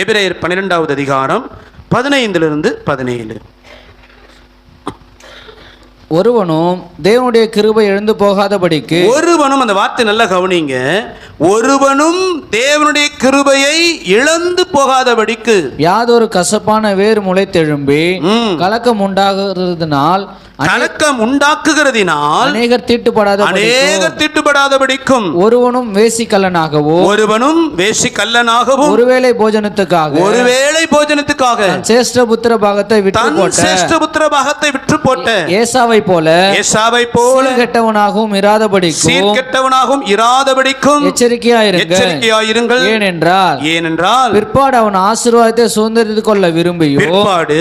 எபிரேயர் பன்னிரெண்டாவது அதிகாரம் பதினைந்திலிருந்து பதினேழு. ஒருவனும் தேவனுடைய கிருபை எழுந்து போகாதபடிக்கு ஒருவனும் அந்த வார்த்தை நல்லா கவனிங்க. ஒருவனும் தேவனுடைய கிருபையை இழந்து போகாதபடிக்கு. யாதொரு கசப்பான வேர் முளைத்தெழும்பி. கலக்கம் உண்டாகிறதுனால் கலக்கம் உண்டாக்குகிறதினால் அநேகர் தீட்டுப்படாத அநேகர் திட்டுப்படாதபடிக்கும். ஒருவனும் வேசிக்கல்லனாகவோ ஒருவனும் வேசி கல்லனாகவும் ஒருவேளை போஜனத்துக்காக ஒருவேளை போஜனத்துக்காக. சேஷ்ட புத்திர பாகத்தை விட்டு போட்ட சிரேஷ்டபுத்திர பாகத்தை விற்று போட்ட. ஏசாவை போல ஏசாவை போல கெட்டவனாகவும் இராதபடிக்கும் சீர்கெட்டவனாகவும் இராதபடிக்கும். எச்சரிக்கையாயிருங்க எச்சரிக்கையாயிருங்கள். ஏனென்றால் ஏனென்றால் பிற்பாடு அவன் ஆசீர்வாதத்தை சுதந்திரித்துக் கொள்ள விரும்பியோ? பிற்பாடு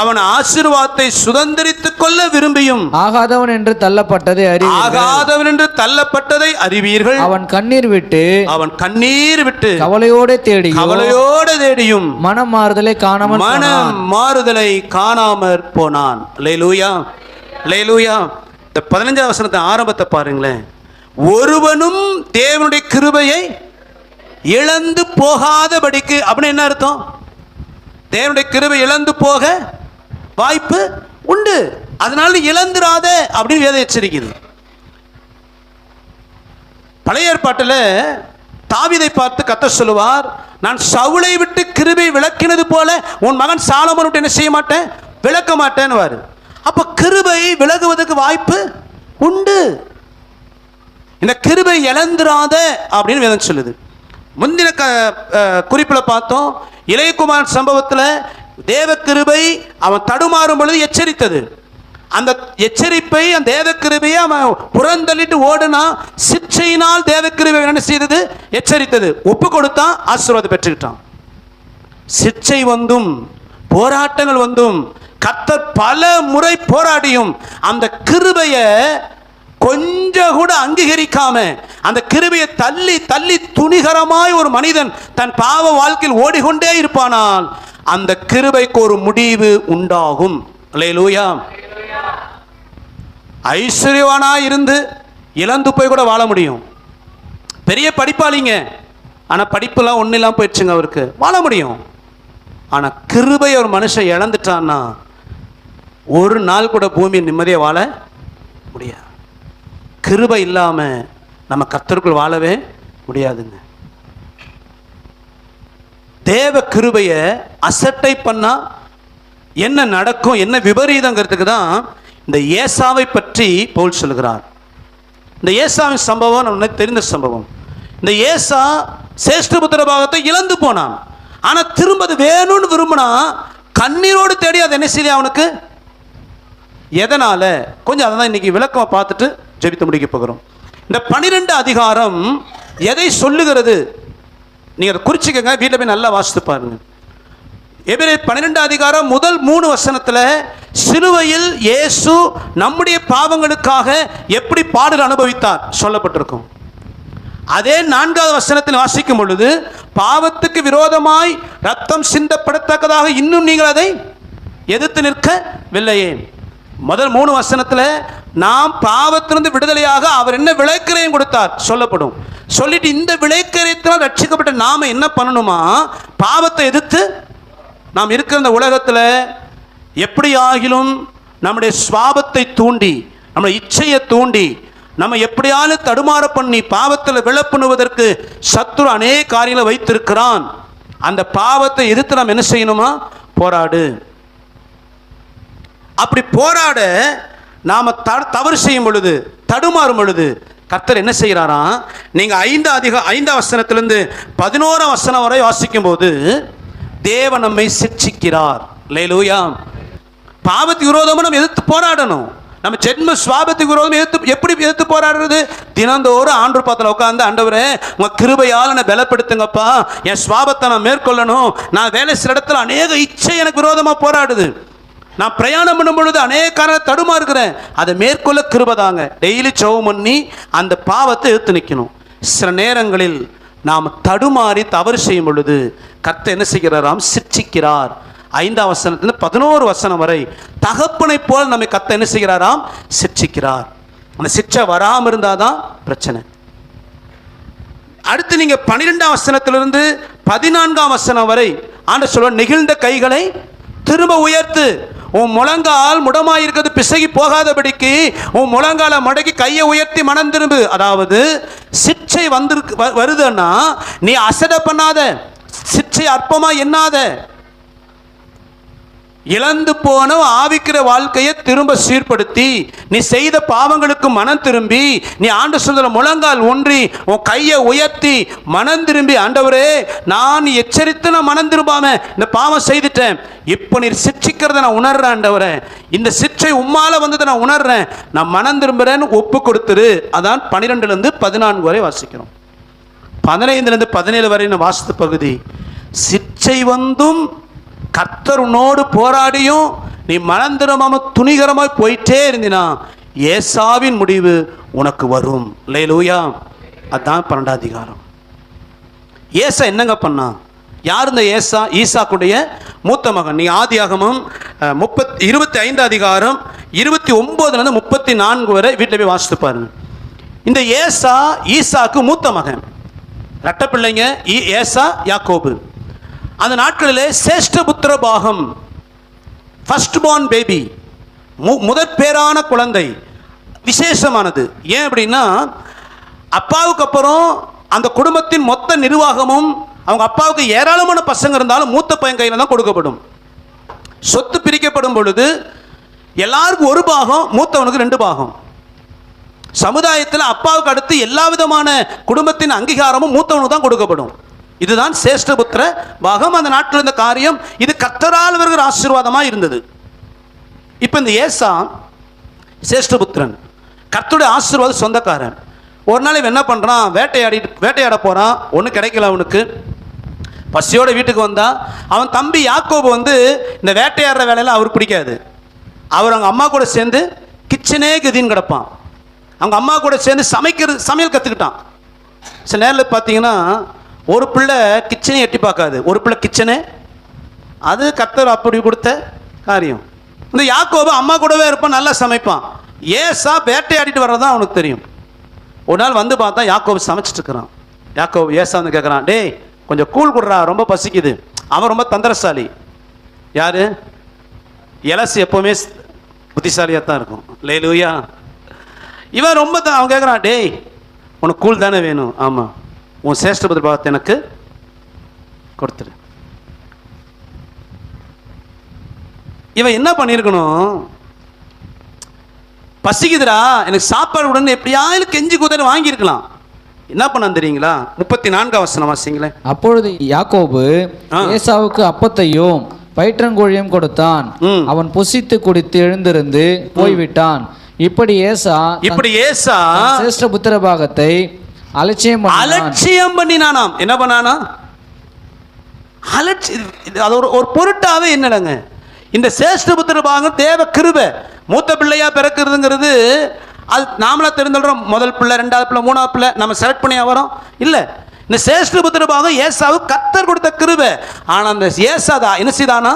அவன் ஆசீர்வாதத்தை சுதந்திரித்துக் கொள்ள விரும்பியும். ஆகாதவன் என்று தள்ளப்பட்டதை அறி ஆகாதவன் என்று தள்ளப்பட்டதை அறிவீர்கள். அவன் கண்ணீர் விட்டு அவன் கண்ணீர் விட்டு கவலையோட தேடியோ கவலையோடு தேடியும் மனம் மாறுதலை காணாமல் மனம் மாறுதலை காணாமற் போனான். லேலூயா லேலூயா இந்த பதினஞ்சாம் வசனத்தை ஆரம்பத்தை பாருங்களேன். ஒருவனும் தேவனுடைய கிருபையை இழந்து போகாதபடிக்கு அப்படின்னு என்ன அர்த்தம்? தேவனுடைய கிருபை இழந்து போக வாய்ப்பு உண்டு. அதனால இழந்துராத அப்படின்னு வேதம் எச்சரிக்குது. பழைய ஏற்பாட்டில் தாவிதை பார்த்து கத்த சொல்லுவார் நான் சவுளை விட்டு கிருபை விளக்கினது போல உன் மகன் சாலமன் விட்டு என்ன செய்ய மாட்டேன்? விளக்க மாட்டேன்னு அப்போ கிருபை விலகுவதற்கு வாய்ப்பு உண்டு. இந்த கிருபை இழந்துராத அப்படின்னு வேதம் சொல்லுது. முந்தின க குறிப்பில் பார்த்தோம் இளையகுமார் சம்பவத்தில் தேவ கிருபை அவன் தடுமாறும் பொழுது எச்சரித்தது. அந்த எச்சரிப்பை அந்த தேவ கிருபையை அவன் புறந்தள்ளிட்டு ஓடுனா சிற்சையினால் தேவ கிருபை என்ன செய்தது? எச்சரித்தது. ஒப்பு கொடுத்தான் ஆசீர்வாதம் பெற்றுக்கிட்டான். சிற்சை வந்தும் போராட்டங்கள் வந்தும் கத்தர் பல முறை போராடியும் அந்த கிருபையை கொஞ்சம் கூட அங்கீகரிக்காம அந்த கிருபையை தள்ளி தள்ளி துணிகரமாய் ஒரு மனிதன் தன் பாவ வாழ்க்கையில் ஓடிக்கொண்டே இருப்பானால் அந்த கிருபைக்கு ஒரு முடிவு உண்டாகும். அல்லேலூயா. ஐஸ்வர்யவானா இருந்து இழந்து போய் கூட வாழ முடியும். பெரிய படிப்பாளிங்க. ஆனால் படிப்புலாம் ஒன்றும் இல்லாமல் போயிடுச்சுங்க அவருக்கு. வாழ முடியும். ஆனால் கிருபை ஒரு மனுஷன் இழந்துட்டான்னா ஒரு நாள் கூட பூமி நிம்மதியாக வாழ முடியாது. கிருபை இல்லாமல் நம்ம கர்த்தருக்குள் வாழவே முடியாதுங்க. தேவ கிருபையை அசட்டை பண்ணா என்ன நடக்கும் என்ன விபரீதங்கிறதுக்கு தான் இந்த ஏசாவை பற்றி போல் சொல்கிறார். இந்த ஏசாவின் சம்பவம் நம்ம தெரிந்த சம்பவம். இந்த ஏசா சேஷ்டபுத்திர பாகத்தை இழந்து போனான். ஆனால் திரும்ப அது வேணும்னு விரும்பினா கண்ணீரோடு தேடி அதை என்ன செய்ய அவனுக்கு? எதனால்? கொஞ்சம் அதை தான் இன்னைக்கு விளக்கமாக பார்த்துட்டு ஜெபித்து முடிக்க போகிறோம். இந்த பனிரெண்டு அதிகாரம் எதை சொல்லுகிறது? நீங்கள் குறிச்சிக்கங்க வீட்டில் போய் நல்லா வாசித்து பாருங்க. எபிரே பன்னிரெண்டு அதிகாரம் முதல் மூணு வசனத்தில் சிலுவையில் இயேசு நம்முடைய பாவங்களுக்காக எப்படி பாடல் அனுபவித்தார்? சொல்லப்பட்டிருக்கும். அதே நான்காவது வசனத்தில் வாசிக்கும் பொழுது பாவத்துக்கு விரோதமாய் ரத்தம் சிந்தப்படத்தக்கதாக இன்னும் நீங்கள் அதை எதிர்த்து நிற்கவில்லையே. முதல் மூணு வசனத்தில் நாம் பாவத்திலிருந்து விடுதலையாக அவர் என்ன விளைக்கரையும் கொடுத்தார் சொல்லப்படும். சொல்லிட்டு இந்த விளைக்கரியத்தினால் ரட்சிக்கப்பட்ட நாம என்ன பண்ணணுமா? பாவத்தை எதிர்த்து நாம் இருக்கிற இந்த உலகத்தில் எப்படி ஆகிலும் நம்முடைய சுவாபத்தை தூண்டி நம்முடைய இச்சையை தூண்டி நம்ம எப்படியாலும் தடுமாற பண்ணி பாவத்தில் விழப்பண்ணுவதற்கு சத்துரு அநேக காரியங்களை வைத்திருக்கிறான். அந்த பாவத்தை எதிர்த்து நாம் என்ன செய்யணுமா? போராடு. அப்படி போராட நாம் த தவறு செய்யும் பொழுது தடுமாறும் பொழுது கர்த்தர் என்ன செய்கிறாரா? நீங்கள் ஐந்து அதிக ஐந்தாம் வசனத்திலிருந்து பதினோராம் வசனம் வரை வாசிக்கும் போது தேவ நம்மை சிக்ஷிக்கிறார் லேலூயா பாவத்துக்கு விரோதமாக நம்ம எதிர்த்து போராடணும். நம்ம ஜென்ம சுவாபத்துக்கு விரோதம் எதிர்த்து எப்படி எதிர்த்து போராடுறது? தினந்தோறும் ஆண்டு பாத்தில் உட்காந்து ஆண்டவரே உங்கள் கிருபையால் என்னை பலப்படுத்துங்கப்பா. என் சுவாபத்தை நான் மேற்கொள்ளணும். நான் வேலை செய்கிற இடத்துல அநேக இச்சை எனக்கு விரோதமாக போராடுது. நான் பிரயாணம் பண்ணும் பொழுது அநேக காரணம் தடுமா இருக்கிறேன் அதை மேற்கொள்ள கிருபதாங்க டெய்லி சோவம் பண்ணி அந்த பாவத்தை எடுத்து நிற்கணும் சில நேரங்களில் நாம் தடுமாறி தவறு செய்யும் பொழுது கர்த்தர் என்ன செய்கிறாராம்? சிட்சிக்கிறார் ஐந்தாம் வசனத்திலிருந்து பதினோரு வசனம் வரை தகப்பனை போல் நம்மை கத்த என்ன செய்கிறாராம்? சிட்சிக்கிறார் அந்த சிக்ஷை வராமல் இருந்தால் தான் பிரச்சனை. அடுத்து நீங்கள் பன்னிரெண்டாம் வசனத்திலிருந்து பதினான்காம் வசனம் வரை ஆண்டு சொல்ல நெகிழ்ந்த கைகளை திரும்ப உயர்த்து. உன் முழங்கால் முடமாயிருக்கிறது பிசகி போகாதபடிக்கு உன் முழங்காலை மடக்கி கையை உயர்த்தி மனம் திரும்பு. அதாவது சிச்சை வந்திருக்கு வ- வருதுன்னா நீ அசட பண்ணாத சிச்சை அற்பமாக எண்ணாத. இழந்து போன ஆவிக்கிற வாழ்க்கையை திரும்ப சீர்படுத்தி நீ செய்த பாவங்களுக்கு மனம் திரும்பி நீ ஆண்டு சொல்ற முழங்கால் ஒன்றி உன் கையை உயர்த்தி மனம் திரும்பி ஆண்டவரே நான் எச்சரித்து நான் மனம் திரும்பாம இந்த பாவம் செய்துட்டேன். இப்போ நீ சிக்ஷிக்கிறத நான் உணர்றேன் ஆண்டவரே. இந்த சிக்ஷை உம்மால வந்ததை நான் உணர்றேன். நான் மனம் திரும்புறேன்னு ஒப்பு கொடுத்துரு அதான் பன்னிரெண்டுலேருந்து பதினான்கு வரை வாசிக்கிறோம். பதினைந்துலேருந்து பதினேழு வரை நான் வாசித்த பகுதி. சிற்சை வந்தும் கர்த்தர் உன்னோடு போராடியும் நீ மனந்திரமாம துணிகரமாய் போயிட்டே இருந்தினா ஏசாவின் முடிவு உனக்கு வரும். லேலூயா அதான் பன்னெண்டாம் அதிகாரம். ஏசா என்னங்க பண்ணா? யார் இந்த ஏசா? ஈசாக்குடைய மூத்த மகன். நீ ஆதியாகமும் முப்பத் இருபத்தி ஐந்து அதிகாரம் இருபத்தி ஒம்போதுலேருந்து முப்பத்தி நான்கு வரை வீட்டில் போய் வாசித்து பாருங்க. இந்த ஏசா ஈசாக்கு மூத்த மகன். ரெட்ட பிள்ளைங்க ஏசா யாக்கோபு. அந்த நாட்களிலே சேஷ்டபுத்திர பாகம் ஃபர்ஸ்ட் பார்ன் பேபி மு முதற் பேரான குழந்தை விசேஷமானது. ஏன் அப்படின்னா அப்பாவுக்கு அப்புறம் அந்த குடும்பத்தின் மொத்த நிர்வாகமும் அவங்க அப்பாவுக்கு ஏராளமான பசங்க இருந்தாலும் மூத்த பையன் கையில் தான் கொடுக்கப்படும். சொத்து பிரிக்கப்படும் பொழுது எல்லாருக்கும் ஒரு பாகம் மூத்தவனுக்கு ரெண்டு பாகம். சமுதாயத்தில் அப்பாவுக்கு அடுத்து எல்லா விதமான குடும்பத்தின் அங்கீகாரமும் மூத்தவனுக்கு தான் கொடுக்கப்படும். இதுதான் சேஷ்டபுத்திர பாகம். அந்த நாட்டில் இருந்த காரியம் இது கத்தரால் வருகிற ஆசீர்வாதமாக இருந்தது. இப்போ இந்த ஏசா சேஷ்டபுத்திரன் கர்த்தருடைய ஆசீர்வாதம் சொந்தக்காரன். ஒரு நாள் இவன் என்ன பண்ணுறான் வேட்டையாடி வேட்டையாட போகிறான் ஒன்றும் கிடைக்கல அவனுக்கு. பசியோட வீட்டுக்கு வந்தால் அவன் தம்பி யாக்கோபு வந்து இந்த வேட்டையாடுற வேலையில் அவருக்கு பிடிக்காது. அவர் அவங்க அம்மா கூட சேர்ந்து கிச்சனே கதின்னு கிடப்பான். அவங்க அம்மா கூட சேர்ந்து சமைக்கிறது சமையல் கற்றுக்கிட்டான் சில நேரில் பார்த்தீங்கன்னா ஒரு பிள்ளை கிச்சனை எட்டி பார்க்காது. ஒரு பிள்ளை கிச்சனு அது கத்தர் அப்படி கொடுத்த காரியம். இந்த யாக்கோபு அம்மா கூடவே இருப்பான் நல்லா சமைப்பான். ஏசா வேட்டையாடிட்டு வர்றது தான் அவனுக்கு தெரியும். ஒரு நாள் வந்து பார்த்தா யாக்கோபு சமைச்சிட்டு இருக்கிறான். யாக்கோபு ஏசா வந்து கேட்குறான் டேய் கொஞ்சம் கூழ் கொடுறா ரொம்ப பசிக்குது. அவன் ரொம்ப தந்திரசாலி. யார்? எலசு எப்போவுமே புத்திசாலியாக தான் இருக்கும். லேலூயா இவன் ரொம்ப தான் அவன் கேட்குறான் டேய் உனக்கு கூழ் தானே வேணும். ஆமாம் உன் சேஷ்டபதி பாகத்தை எனக்கு கொடுத்துரு. இவன் என்ன பண்ணியிருக்கணும்? பசிக்குதுடா எனக்கு சாப்பாடு உடனே எப்படியாவது கெஞ்சி குதிரை வாங்கியிருக்கலாம். என்ன பண்ணான் தெரியுங்களா? முப்பத்தி நான்காம் வசனம் வாசிங்களேன். அப்பொழுது யாக்கோபு. ஏசாவுக்கு அப்பத்தையும் பயிற்றங்கோழியும் கொடுத்தான். அவன் புசித்து குடித்து எழுந்திருந்து போய்விட்டான். இப்படி ஏசா இப்படி ஏசா சிரேஷ்ட புத்திர பாகத்தை அலட்சியம் அலட்சியம் பண்ணினானாம். என்ன பண்ணானா? அலட்சி அது ஒரு ஒரு பொருட்டாவே என்னடங்க இந்த சேஷ்டபுத்திர பாகம் தேவ கிருபை. மூத்த பிள்ளையா பிறக்கிறதுங்கிறது அது நாமளா தெரிஞ்சுடுறோம் முதல் பிள்ளை ரெண்டாவது பிள்ளை மூணாவது பிள்ளை நம்ம செலக்ட் பண்ணியா வரோம். இல்லை. இந்த சேஷ்டபுத்திர பாகம் ஏசாவு கத்தர் கொடுத்த கிருபை. ஆனால் அந்த ஏசாதா என்ன செய்தானா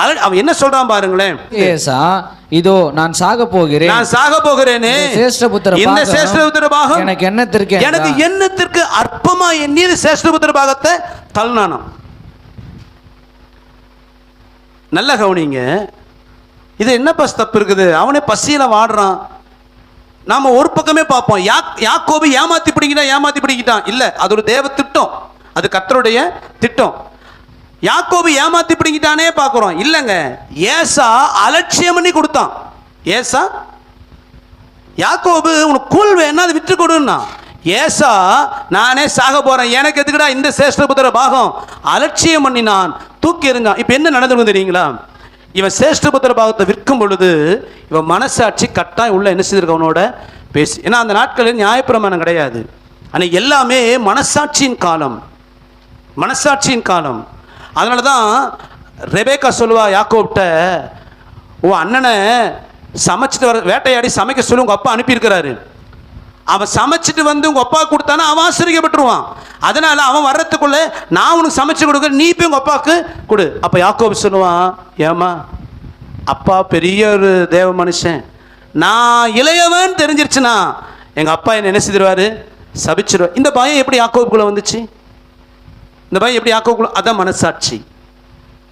அவன் என்ன சொல்றான் பாருங்களேன்? இதோ நான் சாக போகிறேன். நான் சாக போகிறேனே. சேஷ்டபுத்திர இந்த சேஷ்டபுத்திர பாகம்? எனக்கு என்னத்திற்கு எனக்கு. எண்ணத்திற்கு அற்பமா எண்ணி சேஷ்டபுத்திர பாகத்தை தள்ளினானாம். நல்ல கவனிங்க. இது என்ன பஸ் தப்பு இருக்குது? அவனே பசியில வாடுறான். நாம ஒரு பக்கமே பார்ப்போம். யா யாக்கோபு ஏமாத்தி பிடிக்கிட்டான் ஏமாத்தி பிடிக்கிட்டான் இல்ல அது ஒரு தேவ திட்டம். அது கர்த்தருடைய திட்டம். யாக்கோபு ஏமாத்தி பிடிங்கிட்டானே பார்க்குறோம் இல்லைங்க. ஏசா அலட்சியம் பண்ணி கொடுத்தான். ஏசா யாக்கோபு உனக்கு கூழ் வேணா அதை விற்று கொடுன்னா. ஏசா நானே சாக போகிறேன் எனக்கு எதுக்குடா இந்த சேஷ்டபுத்திர பாகம்? அலட்சியம் பண்ணி நான் தூக்கி இருந்தான் இப்போ என்ன நடந்தது தெரியுங்களா? இவன் சேஷ்டபுத்திர பாகத்தை விற்கும் பொழுது இவன் மனசாட்சி கட்டாயம் உள்ள என்ன செய்திருக்க அவனோட? பேசி. ஏன்னா அந்த நாட்களில் நியாயப்பிரமாணம் கிடையாது. ஆனால் எல்லாமே மனசாட்சியின் காலம். மனசாட்சியின் காலம். அதனால தான் ரெபேக்கா சொல்லுவா யாக்கோப்ட்ட உன் அண்ணனை சமைச்சிட்டு வர வேட்டையாடி சமைக்க சொல்லி உங்கள் அப்பா அனுப்பியிருக்கிறாரு. அவன் சமைச்சிட்டு வந்து உங்கள் அப்பா கொடுத்தானா அவன் ஆசிரியப்பட்டுருவான் அதனால் அவன் வர்றதுக்குள்ள நான் உனக்கு சமைச்சு கொடுக்குறேன் நீ போய் உங்கள் அப்பாவுக்கு கொடு. அப்போ யாக்கோப் சொல்லுவான் ஏமா அப்பா பெரிய ஒரு தேவ மனுஷன். நான் இளையவன் தெரிஞ்சிருச்சுன்னா எங்கள் அப்பா என்ன என்ன செய்திருவாரு? சபிச்சிருவார் இந்த பயம் எப்படி யாக்கோவுக்குள்ளே வந்துச்சு? இந்த பையன் எப்படி யாக்கோபுக்குள்ள அதான் மனசாட்சி.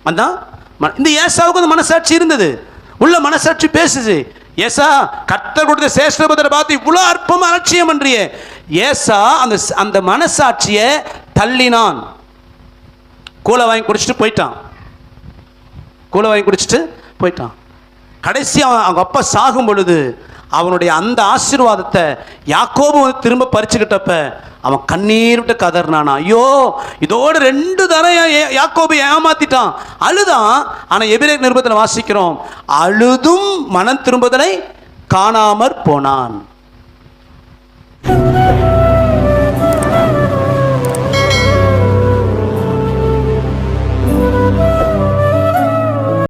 அதான் ம- இந்த ஏசாவுக்கு அந்த மனசாட்சி இருந்தது. உள்ள மனசாட்சி பேசுது. ஏசா கர்த்தர் கொடுத்த சேஷ்டபுதரை பார்த்து இவ்வளோ அற்பம் அலட்சியம் பண்றியே. ஏசா அந்த அந்த மனசாட்சியை தள்ளினான். கூலை வாங்கி குடிச்சிட்டு போயிட்டான். கூலை வாங்கி குடிச்சிட்டு போயிட்டான். கடைசி அவன் அவங்க அப்பா சாகும் பொழுது அவனுடைய அந்த ஆசீர்வாதத்தை யாக்கோபு வந்து திரும்ப பறிச்சுக்கிட்டப்ப அவன் கண்ணீர் விட்டு கதறினானா. ஐயோ இதோட ரெண்டு தரம் ஏ- ஏ- யாக்கோபு ஏமாத்திட்டான். அழுதான். ஆனால் எபிரே நிருபத்தில் வாசிக்கிறோம். அழுதும் மனம் திரும்புதலை காணாமற் போனான்.